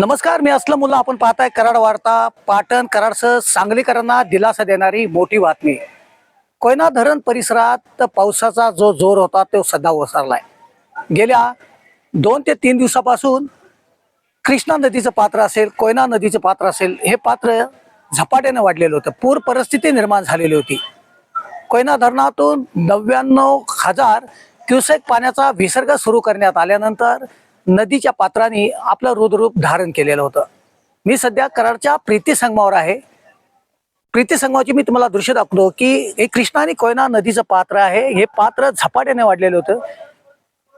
नमस्कार मी असलं मुलं आपण पाहताय कराड वार्ता. पाटण कराडसह सांगलीकरांना दिलासा देणारी मोठी बातमी. कोयना धरण परिसरात पावसाचा जो जोर होता तो सध्या ओसरलाय. गेल्या दोन ते तीन दिवसापासून कृष्णा नदीचं पात्र असेल कोयना नदीचं पात्र असेल हे पात्र झपाट्याने वाढलेलं होतं. पूर परिस्थिती निर्माण झालेली होती. कोयना धरणातून नव्याण्णव हजार क्युसेक पाण्याचा विसर्ग सुरू करण्यात आल्यानंतर नदीच्या पात्राने आपलं रुद्ररूप धारण केलेलं होतं. मी सध्या कराडच्या प्रीती संगमावर आहे. प्रीती संगमाची मी तुम्हाला दृश्य दाखवतो की हे कृष्णा आणि कोयना नदीचं पात्र आहे. हे पात्र झपाट्याने वाढलेलं होतं.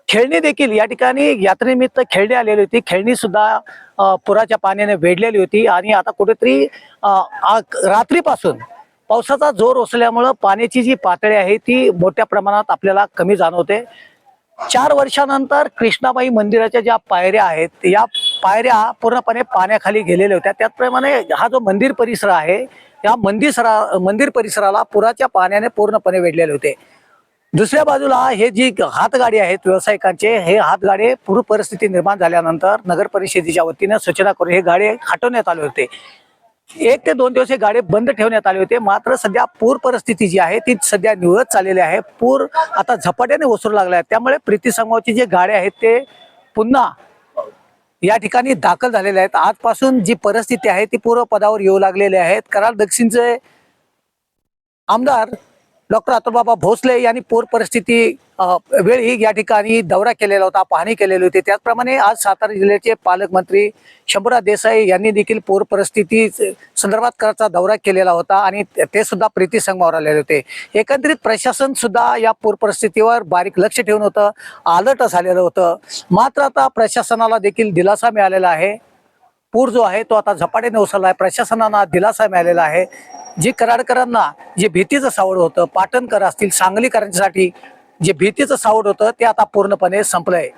खेळणी देखील या ठिकाणी यात्रेनिमित्त खेळणी आलेली होती. खेळणी सुद्धा पुराच्या पाण्याने वेढलेली होती आणि आता कुठेतरी रात्रीपासून पावसाचा जोर ओसल्यामुळं पाण्याची जी पातळी आहे ती मोठ्या प्रमाणात आपल्याला कमी जाणवते. चार वर्षानंतर कृष्णाबाई मंदिराच्या ज्या पायऱ्या आहेत या पायऱ्या पूर्णपणे पाण्याखाली गेलेल्या होत्या. त्याचप्रमाणे हा जो मंदिर परिसर आहे या मंदिर मंदिर परिसराला पुराच्या पाण्याने पूर्णपणे वेढलेले होते. दुसऱ्या बाजूला हे जी हातगाडी आहेत व्यावसायिकांचे हे हातगाडे पूर परिस्थिती निर्माण झाल्यानंतर नगर परिषदेच्या वतीने सूचना करून हे गाडे हटवण्यात आले होते. एक ते दोन दिवस हे गाडे बंद ठेवण्यात आले होते. मात्र सध्या पूर परिस्थिती जी आहे ती सध्या निवळत चाललेली आहे. पूर आता झपाट्याने ओसरू लागला आहे. त्यामुळे प्रीती संगमाची जे गाड्या आहेत ते पुन्हा या ठिकाणी दाखल झालेले आहेत. आजपासून जी परिस्थिती आहे ती पूर्व पदावर येऊ लागलेली आहेत कराड दक्षिणचे आमदार डॉक्टर अतुलबाबा भोसले यांनी पूर परिस्थिती वेळी या ठिकाणी दौरा केलेला होता पाहणी केलेली होती. त्याचप्रमाणे आज सातारा जिल्ह्याचे पालकमंत्री शंभूराज देसाई यांनी देखील पूर परिस्थिती संदर्भात कराचा दौरा केलेला होता आणि ते- सुद्धा प्रीती संगमावर आलेले होते. एकंदरीत प्रशासन सुद्धा या पूर परिस्थितीवर बारीक लक्ष ठेवून होतं अलर्ट झालेलं होतं. मात्र आता प्रशासनाला देखील दिलासा मिळालेला आहे. पूर जो आहे तो आता झपाट्याने ओसरला आहे प्रशासनाला दिलासा मिळालेला आहे. जी कराडकरांना जे भीतीचं सावड होतं पाटणकर असतील सांगलीकरांसाठी जे भीतीचं सावड होतं ते आता पूर्णपणे संपलंय.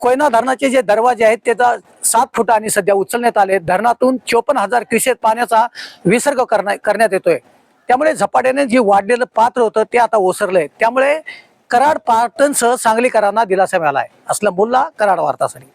कोयना धरणाचे जे दरवाजे आहेत त्याचा सात फुटांनी सध्या उचलण्यात आले धरणातून चोपन्न हजार क्युसेक पाण्याचा विसर्ग करण्या करण्यात येतोय. त्यामुळे झपाट्याने जे वाढलेलं पात्र होतं ते आता ओसरलंय. त्यामुळे कराड पाटणसह सांगलीकरांना दिलासा मिळाला आहे असलं बोलला कराड वार्तासाठी